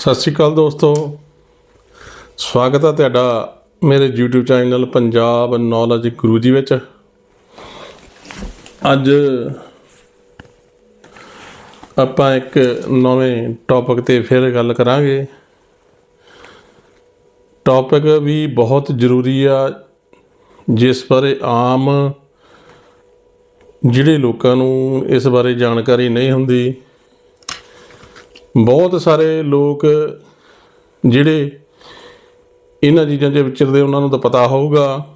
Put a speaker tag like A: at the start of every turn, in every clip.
A: ਸਤਿ ਸ਼੍ਰੀ ਅਕਾਲ ਦੋਸਤੋ। ਸਵਾਗਤ ਹੈ ਤੁਹਾਡਾ ਮੇਰੇ YouTube channel Punjab knowledge Guru ji ਵਿੱਚ। ਅੱਜ ਆਪਾਂ ਇੱਕ ਨਵੇਂ ਟੌਪਿਕ ਤੇ ਫਿਰ ਗੱਲ ਕਰਾਂਗੇ। ਟੌਪਿਕ ਵੀ ਬਹੁਤ ਜ਼ਰੂਰੀ ਆ, ਜਿਸ ਬਾਰੇ ਆਮ ਜਿਹੜੇ ਲੋਕਾਂ ਨੂੰ ਇਸ ਬਾਰੇ ਜਾਣਕਾਰੀ ਨਹੀਂ ਹੁੰਦੀ। ਬਹੁਤ ਸਾਰੇ ਲੋਕ ਜਿਹੜੇ ਇਹਨਾਂ ਚੀਜ਼ਾਂ 'ਚ ਵਿਚਰਦੇ ਉਹਨਾਂ ਨੂੰ ਤਾਂ ਪਤਾ ਹੋਊਗਾ।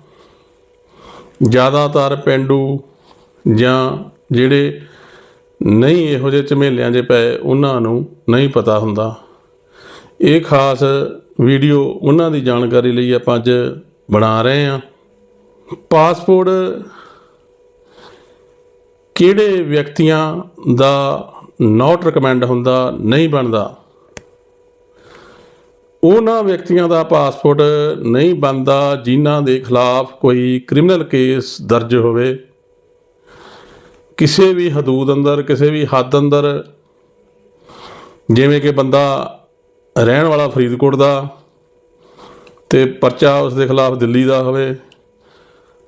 A: ਜ਼ਿਆਦਾਤਰ ਪਿੰਡੂ ਜਾਂ ਜਿਹੜੇ ਨਹੀਂ ਇਹੋ ਜਿਹੇ ਝਮੇਲਿਆਂ 'ਚ ਪਏ, ਉਹਨਾਂ ਨੂੰ ਨਹੀਂ ਪਤਾ ਹੁੰਦਾ। ਇਹ ਖਾਸ ਵੀਡੀਓ ਉਹਨਾਂ ਦੀ ਜਾਣਕਾਰੀ ਲਈ ਆਪਾਂ ਅੱਜ ਬਣਾ ਰਹੇ ਹਾਂ। ਪਾਸਪੋਰਟ ਕਿਹੜੇ ਵਿਅਕਤੀਆਂ ਦਾ ਨਾਟ ਰეკਮੈਂਡ ਹੁੰਦਾ, ਨਹੀਂ ਬਣਦਾ। ਉਹਨਾਂ ਵਿਅਕਤੀਆਂ ਦਾ ਪਾਸਪੋਰਟ ਨਹੀਂ ਬਣਦਾ ਜਿਨ੍ਹਾਂ ਦੇ ਖਿਲਾਫ ਕੋਈ ਕ੍ਰਿਮੀਨਲ ਕੇਸ ਦਰਜ ਹੋਵੇ। ਕਿਸੇ ਵੀ ਹਦੂਦ ਅੰਦਰ, ਕਿਸੇ ਵੀ ਹੱਦ ਅੰਦਰ, ਜਿਵੇਂ ਕਿ ਬੰਦਾ ਰਹਿਣ ਵਾਲਾ ਫਰੀਦਕੋਟ ਦਾ ਤੇ ਪਰਚਾ ਉਸ ਦੇ ਖਿਲਾਫ ਦਿੱਲੀ ਦਾ ਹੋਵੇ,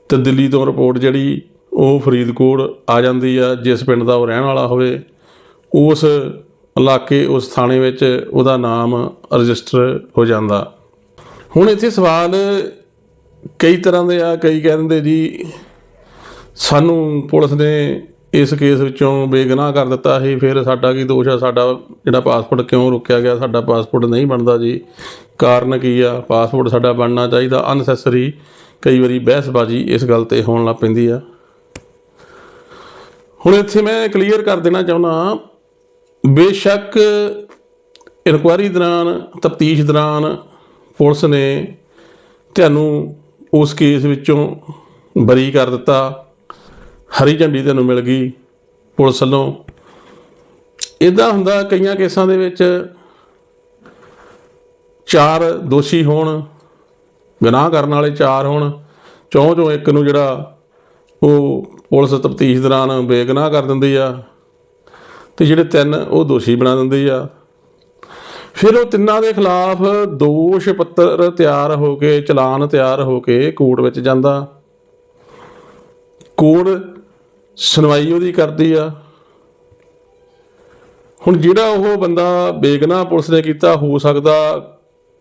A: ਤੇ ਦਿੱਲੀ ਤੋਂ ਰਿਪੋਰਟ ਜਿਹੜੀ ਉਹ ਫਰੀਦਕੋਟ ਆ ਜਾਂਦੀ ਆ, ਜਿਸ ਪਿੰਡ ਦਾ ਉਹ ਰਹਿਣ ਵਾਲਾ ਹੋਵੇ। ਉਸ ਇਲਾਕੇ, ਉਸ ਥਾਣੇ ਵਿੱਚ ਉਹਦਾ ਨਾਮ ਰਜਿਸਟਰ ਹੋ ਜਾਂਦਾ। ਹੁਣ ਇੱਥੇ ਸਵਾਲ ਕਈ ਤਰ੍ਹਾਂ ਦੇ ਆ, ਕਈ ਕਹਿੰਦੇ ਜੀ। ਸਾਨੂੰ ਪੁਲਿਸ ਨੇ ਇਸ ਕੇਸ ਵਿੱਚੋਂ ਬੇਗੁਨਾਹ ਕਰ ਦਿੱਤਾ ਸੀ, ਫਿਰ ਸਾਡਾ ਕੀ ਦੋਸ਼ ਆ? ਸਾਡਾ ਜਿਹੜਾ ਪਾਸਪੋਰਟ ਕਿਉਂ ਰੁਕਿਆ ਗਿਆ? ਸਾਡਾ ਪਾਸਪੋਰਟ ਨਹੀਂ ਬਣਦਾ ਜੀ। ਕਾਰਨ ਕੀ ਆ? ਪਾਸਪੋਰਟ ਸਾਡਾ ਬਣਨਾ ਚਾਹੀਦਾ, ਅਨਸੈਸਰੀ। ਕਈ ਵਾਰੀ ਬਹਿਸਬਾਜ਼ੀ ਇਸ ਗੱਲ ਤੇ ਹੋਣ ਲੱਗ ਪੈਂਦੀ ਆ। ਹੁਣ ਇੱਥੇ ਮੈਂ ਕਲੀਅਰ ਕਰ ਦੇਣਾ ਚਾਹੁੰਦਾ ਬੇਸ਼ੱਕ ਇਨਕੁਆਰੀ ਦੌਰਾਨ, ਤਫਤੀਸ਼ ਦੌਰਾਨ ਪੁਲਿਸ ਨੇ ਤੁਹਾਨੂੰ ਉਸ ਕੇਸ ਵਿੱਚੋਂ ਬਰੀ ਕਰ ਦਿੱਤਾ। ਹਰੀ ਝੰਡੀ ਤੁਹਾਨੂੰ ਮਿਲ ਗਈ ਪੁਲਿਸ ਵੱਲੋਂ। ਇਦਾਂ ਹੁੰਦਾ ਕਈਆਂ ਕੇਸਾਂ ਦੇ ਵਿੱਚ ਚਾਰ ਦੋਸ਼ੀ ਹੋਣ, ਗੁਨਾਹ ਕਰਨ ਵਾਲੇ ਚਾਰ ਹੋਣ, ਚੌਂ ਚੋਂ ਇੱਕ ਨੂੰ ਜਿਹੜਾ ਉਹ ਪੁਲਿਸ ਤਫਤੀਸ਼ ਦੌਰਾਨ ਬੇਗੁਨਾਹ ਕਰ ਦਿੰਦੀ ਆ। ਤੇ ਜਿਹੜੇ ਤਿੰਨ ਉਹ ਦੋਸ਼ੀ ਬਣਾ ਦਿੰਦੇ ਆ। ਫਿਰ ਉਹ ਤਿੰਨਾਂ ਦੇ ਖਿਲਾਫ ਦੋਸ਼ ਪੱਤਰ ਤਿਆਰ ਹੋ ਕੇ, ਚਲਾਨ ਤਿਆਰ ਹੋ ਕੇ ਕੋਰਟ ਵਿੱਚ ਜਾਂਦਾ। ਕੋਰਟ ਸੁਣਵਾਈ ਉਹਦੀ ਕਰਦੀ ਆ। ਹੁਣ ਜਿਹੜਾ ਉਹ ਬੰਦਾ ਬੇਗੁਨਾਹ ਪੁਲਿਸ ਨੇ ਕੀਤਾ, ਹੋ ਸਕਦਾ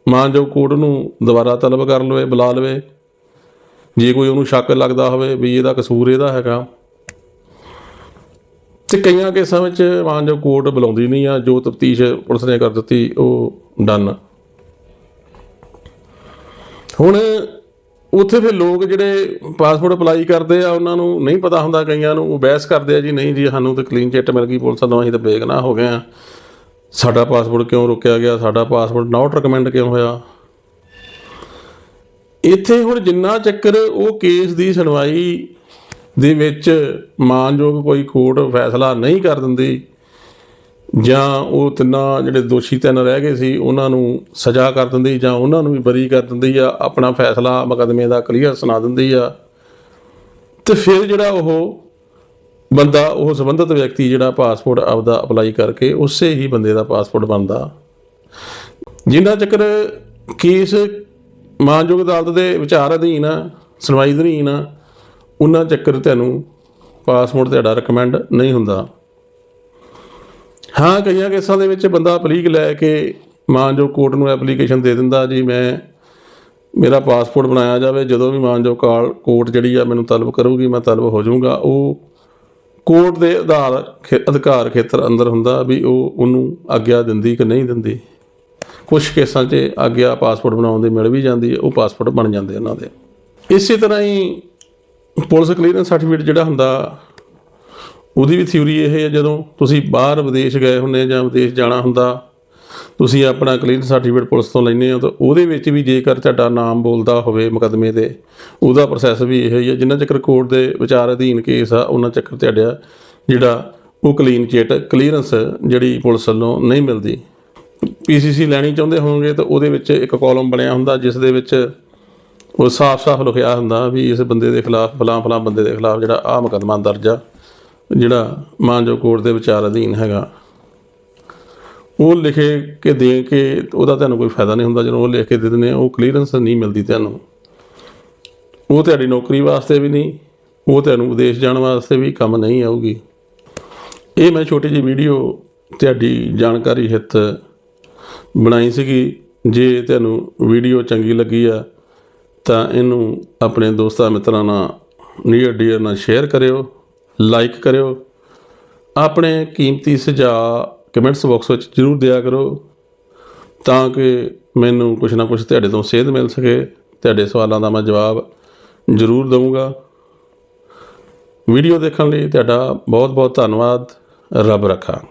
A: ਮਾਨਯੋਗ ਕੋਰਟ ਨੂੰ ਦੁਬਾਰਾ ਤਲਬ ਕਰ ਲਵੇ, ਬੁਲਾ ਲਵੇ। ਜੇ ਕੋਈ ਉਹਨੂੰ ਸ਼ੱਕ ਲੱਗਦਾ ਹੋਵੇ ਵੀ ਇਹਦਾ ਕਸੂਰ ਇਹਦਾ ਹੈਗਾ। ਤੇ ਕਈਆਂ ਕੇਸਾਂ ਵਿੱਚ ਮਾਨਯੋਗ ਕੋਰਟ ਬੁਲਾਉਂਦੀ ਨਹੀਂ ਆ, ਜੋ ਤਫਤੀਸ਼ ਪੁਲਿਸ ਨੇ ਕਰ ਦਿੱਤੀ, ਉਹ ਡਨ ਹੁਣ ਉੱਥੇ ਫਿਰ ਲੋਕ ਜਿਹੜੇ ਪਾਸਪੋਰਟ ਅਪਲਾਈ ਕਰਦੇ ਆ, ਉਹਨਾਂ ਨੂੰ ਨਹੀਂ ਪਤਾ ਹੁੰਦਾ ਕਈਆਂ ਨੂੰ, ਉਹ ਬਹਿਸ ਕਰਦੇ ਆ ਜੀ, ਨਹੀਂ ਜੀ, ਸਾਨੂੰ ਤਾਂ ਕਲੀਨ ਚਿੱਟ ਮਿਲ ਗਈ, ਪੁਲਿਸ ਵੱਲੋਂ ਅਸੀਂ ਤਾਂ ਬੇਗੁਨਾਹ ਹੋ ਗਏ ਆ। ਸਾਡਾ ਪਾਸਪੋਰਟ ਕਿਉਂ ਰੁਕਿਆ ਗਿਆ? ਸਾਡਾ ਪਾਸਪੋਰਟ ਨਾਟ ਰეკਮੈਂਡ ਕਿਉਂ ਹੋਇਆ? ਇੱਥੇ ਹੁਣ ਜਿੰਨਾ ਚੱਕਰ ਉਹ ਕੇਸ ਦੀ ਸੁਣਵਾਈ ਦੇ ਵਿੱਚ ਮਾਨਯੋਗ ਕੋਈ ਕੋਰਟ ਫੈਸਲਾ ਨਹੀਂ ਕਰ ਦਿੰਦੀ ਜਾਂ ਉਹ ਤਿੰਨਾਂ ਜਿਹੜੇ ਦੋਸ਼ੀ ਤਿੰਨ ਰਹਿ ਗਏ ਸੀ, ਉਹਨਾਂ ਨੂੰ ਸਜ਼ਾ ਕਰ ਦਿੰਦੀ ਜਾਂ ਉਹਨਾਂ ਨੂੰ ਵੀ ਬਰੀ ਕਰ ਦਿੰਦੀ ਆ, ਆਪਣਾ ਫੈਸਲਾ ਮੁਕੱਦਮੇ ਦਾ ਕਲੀਅਰ ਸੁਣਾ ਦਿੰਦੀ ਆ। ਤੇ ਫਿਰ ਜਿਹੜਾ ਉਹ ਬੰਦਾ, ਉਹ ਸੰਬੰਧਿਤ ਵਿਅਕਤੀ ਜਿਹੜਾ ਪਾਸਪੋਰਟ ਆਪਦਾ ਅਪਲਾਈ ਕਰਕੇ ਉਸੇ ਹੀ ਬੰਦੇ ਦਾ ਪਾਸਪੋਰਟ ਬਣਦਾ। ਜਿੰਨਾ ਚੱਕਰ ਕੇਸ ਮਾਨਯੋਗ ਅਦਾਲਤ ਦੇ ਵਿਚਾਰ ਅਧੀਨ ਆ, ਸੁਣਵਾਈ ਅਧੀਨ ਆ ਉਹਨਾਂ ਚੱਕਰ ਤੁਹਾਨੂੰ ਪਾਸਪੋਰਟ ਤੁਹਾਡਾ ਰეკਮੈਂਡ ਨਹੀਂ ਹੁੰਦਾ। ਹਾਂ, ਕਈਆਂ ਕੇਸਾਂ ਦੇ ਵਿੱਚ ਬੰਦਾ ਅਪਲੀਕ ਲੈ ਕੇ ਮਾਨਯੋਗ ਕੋਰਟ ਨੂੰ ਐਪਲੀਕੇਸ਼ਨ ਦੇ ਦਿੰਦਾ, ਜੀ ਮੈਂ, ਮੇਰਾ ਪਾਸਪੋਰਟ ਬਣਾਇਆ ਜਾਵੇ, ਜਦੋਂ ਵੀ ਮਾਨਯੋਗ ਕਾਲ ਕੋਰਟ ਜਿਹੜੀ ਆ ਮੈਨੂੰ ਤਲਬ ਕਰੂਗੀ, ਮੈਂ ਤਲਬ ਹੋ ਜਾਊਂਗਾ। ਉਹ ਕੋਰਟ ਦੇ ਆਧਾਰ ਖੇ- ਅਧਿਕਾਰ ਖੇਤਰ ਅੰਦਰ ਹੁੰਦਾ ਵੀ ਉਹ ਉਹਨੂੰ ਆਗਿਆ ਦਿੰਦੀ ਕਿ ਨਹੀਂ ਦਿੰਦੀ। ਕੁਝ ਕੇਸਾਂ 'ਚ ਆਗਿਆ ਪਾਸਪੋਰਟ ਬਣਾਉਣ ਦੀ ਮਿਲ ਵੀ ਜਾਂਦੀ ਹੈ ਉਹ ਪਾਸਪੋਰਟ ਬਣ ਜਾਂਦੇ ਉਹਨਾਂ ਦੇ। ਇਸੇ ਤਰ੍ਹਾਂ ਹੀ ਪੁਲਿਸ ਕਲੀਅਰੈਂਸ ਸਰਟੀਫਿਕੇਟ ਜਿਹੜਾ ਹੁੰਦਾ, ਉਹਦੀ ਵੀ ਥਿਊਰੀ ਇਹ ਹੈ ਜਦੋਂ ਤੁਸੀਂ ਬਾਹਰ ਵਿਦੇਸ਼ ਗਏ ਹੁੰਦੇ ਜਾਂ ਵਿਦੇਸ਼ ਜਾਣਾ ਹੁੰਦਾ, ਤੁਸੀਂ ਆਪਣਾ ਕਲੀਅਰੈਂਸ ਸਰਟੀਫਿਕੇਟ ਪੁਲਿਸ ਤੋਂ ਲੈਂਦੇ ਹੋ ਤਾਂ ਉਹਦੇ ਵਿੱਚ ਵੀ ਜੇਕਰ ਤੁਹਾਡਾ ਨਾਮ ਬੋਲਦਾ ਹੋਵੇ ਮੁਕੱਦਮੇ ਦੇ ਉਹਦਾ ਪ੍ਰੋਸੈਸ ਵੀ ਇਹ ਹੀ ਹੈ, ਜਿੰਨਾ ਚੱਕਰ ਕੋਰਟ ਦੇ ਵਿਚਾਰ ਅਧੀਨ ਕੇਸ ਆ, ਉਹਨਾਂ ਚੱਕਰ ਤੁਹਾਡਾ ਜਿਹੜਾ ਉਹ ਕਲੀਨ ਚਿੱਟ ਕਲੀਅਰੈਂਸ ਜਿਹੜੀ ਪੁਲਿਸ ਵੱਲੋਂ ਨਹੀਂ ਮਿਲਦੀ। ਪੀਸੀਸੀ ਲੈਣੀ ਚਾਹੁੰਦੇ ਹੋਵੋਗੇ ਤਾਂ ਉਹਦੇ ਵਿੱਚ ਇੱਕ ਕਾਲਮ ਬਣਿਆ ਹੁੰਦਾ, ਜਿਸ ਦੇ ਵਿੱਚ ਉਹ ਸਾਫ਼-ਸਾਫ਼ ਲਿਖਿਆ ਹੁੰਦਾ ਵੀ ਇਸ ਬੰਦੇ ਦੇ ਖਿਲਾਫ, ਫਲਾਂ ਫਲਾਂ ਬੰਦੇ ਦੇ ਖਿਲਾਫ ਜਿਹੜਾ ਆ ਮੁਕੱਦਮਾ ਦਰਜ ਆ, ਜਿਹੜਾ ਮਾਨਜੋ ਕੋਰਟ ਦੇ ਵਿਚਾਰ ਅਧੀਨ ਹੈਗਾ। ਉਹ ਲਿਖੇ ਕੇ ਦੇ ਕੇ ਉਹਦਾ ਤੁਹਾਨੂੰ ਕੋਈ ਫਾਇਦਾ ਨਹੀਂ ਹੁੰਦਾ, ਜਦੋਂ ਉਹ ਲਿਖ ਕੇ ਦੇ ਦਿੰਦੇ ਉਹ ਕਲੀਅਰੈਂਸ ਨਹੀਂ ਮਿਲਦੀ ਤੁਹਾਨੂੰ। ਉਹ ਤੁਹਾਡੀ ਨੌਕਰੀ ਵਾਸਤੇ ਵੀ ਨਹੀਂ, ਉਹ ਤੁਹਾਨੂੰ ਵਿਦੇਸ਼ ਜਾਣ ਵਾਸਤੇ ਵੀ ਕੰਮ ਨਹੀਂ ਆਊਗੀ। ਇਹ ਮੈਂ ਛੋਟੀ ਜਿਹੀ ਵੀਡੀਓ ਤੁਹਾਡੀ ਜਾਣਕਾਰੀ ਹਿੱਤ ਬਣਾਈ ਸੀਗੀ, ਜੇ ਤੁਹਾਨੂੰ ਵੀਡੀਓ ਚੰਗੀ ਲੱਗੀ ਆ ਤਾਂ ਇਹਨੂੰ ਆਪਣੇ ਦੋਸਤਾਂ ਮਿੱਤਰਾਂ ਨਾਲ ਨੀਅਰ ਡੀਅਰ ਨਾਲ ਸ਼ੇਅਰ ਕਰਿਓ ਲਾਈਕ ਕਰਿਓ। ਆਪਣੇ ਕੀਮਤੀ ਸੁਝਾਅ ਕਮੈਂਟਸ ਬਾਕਸ ਵਿੱਚ ਜ਼ਰੂਰ ਦਿਆ ਕਰੋ ਤਾਂ ਕਿ ਮੈਨੂੰ ਕੁਝ ਨਾ ਕੁਝ ਤੁਹਾਡੇ ਤੋਂ ਸੇਧ ਮਿਲ ਸਕੇ। ਤੁਹਾਡੇ ਸਵਾਲਾਂ ਦਾ ਮੈਂ ਜਵਾਬ ਜ਼ਰੂਰ ਦਊਂਗਾ। ਵੀਡੀਓ ਦੇਖਣ ਲਈ ਤੁਹਾਡਾ ਬਹੁਤ ਬਹੁਤ ਧੰਨਵਾਦ। ਰੱਬ ਰੱਖਾ।